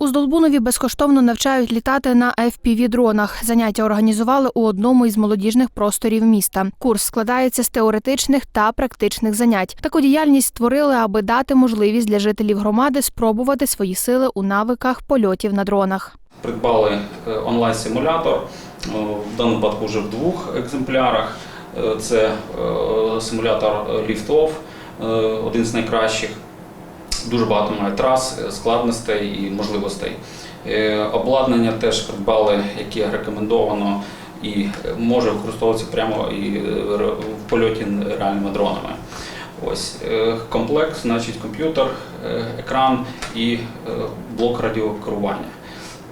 У Здолбунові безкоштовно навчають літати на FPV-дронах. Заняття організували у одному із молодіжних просторів міста. Курс складається з теоретичних та практичних занять. Таку діяльність створили, аби дати можливість для жителів громади спробувати свої сили у навиках польотів на дронах. Придбали е, онлайн-симулятор, е, в даному випадку вже в двох екземплярах. Е, Це симулятор е, один з найкращих. Дуже багато має трас, е, складностей і можливостей. Е, Обладнання теж придбали, яке рекомендовано і е, може використовуватися прямо і в польоті реальними дронами. Ось комплект, значить комп'ютер, екран і блок радіокерування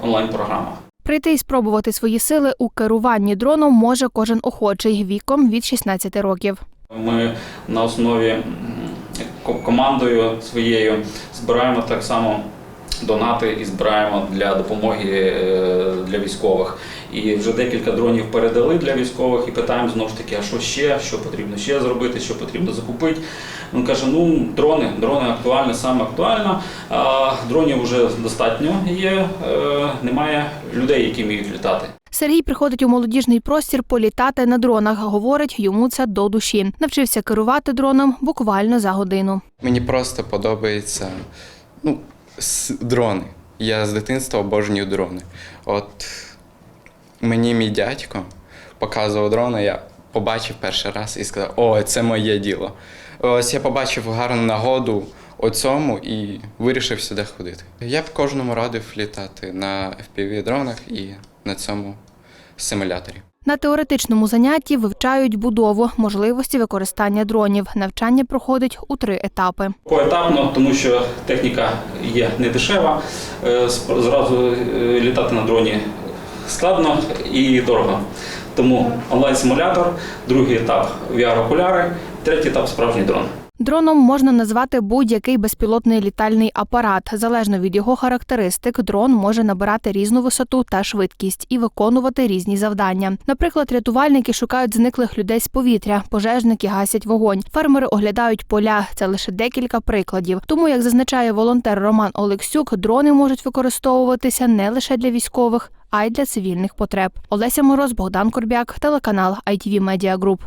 онлайн-програма. Прийти і спробувати свої сили у керуванні дроном може кожен охочий віком від 16 років. Ми на основі командою своєю збираємо так само донати і збираємо для допомоги е, для військових. І вже декілька дронів передали для військових і питаємо знову ж таки, а що ще, що потрібно ще зробити, що потрібно закупити. Він каже, ну дрони, дрони актуальні, саме актуально. Дронів вже достатньо є, е, немає людей, які вміють літати. Сергій приходить у молодіжний простір політати на дронах. Говорить, йому це до душі. Навчився керувати дроном буквально за годину. Мені просто подобається ну, дрони. Я з дитинства обожнюю дрони. От мені мій дядько показував дрони, я побачив перший раз і сказав: О, це моє діло. Ось я побачив гарну нагоду у цьому і вирішив сюди ходити. Я б кожному радив літати на FPV-дронах і на цьому симуляторі. На теоретичному занятті вивчають будову, можливості використання дронів. Навчання проходить у три етапи. Поетапно, тому що техніка є не дешева. Е, Зразу е, літати на дроні складно і дорого. Тому онлайн-симулятор, другий етап VR-окуляри, третій етап справжній дрон. Дроном можна назвати будь-який безпілотний літальний апарат. Залежно від його характеристик, дрон може набирати різну висоту та швидкість і виконувати різні завдання. Наприклад, рятувальники шукають зниклих людей з повітря, пожежники гасять вогонь, фермери оглядають поля. Це лише декілька прикладів. Тому, як зазначає волонтер Роман Олексюк, дрони можуть використовуватися не лише для військових, а й для цивільних потреб. Олеся Мороз, Богдан Корбяк, телеканал ITV Media Group.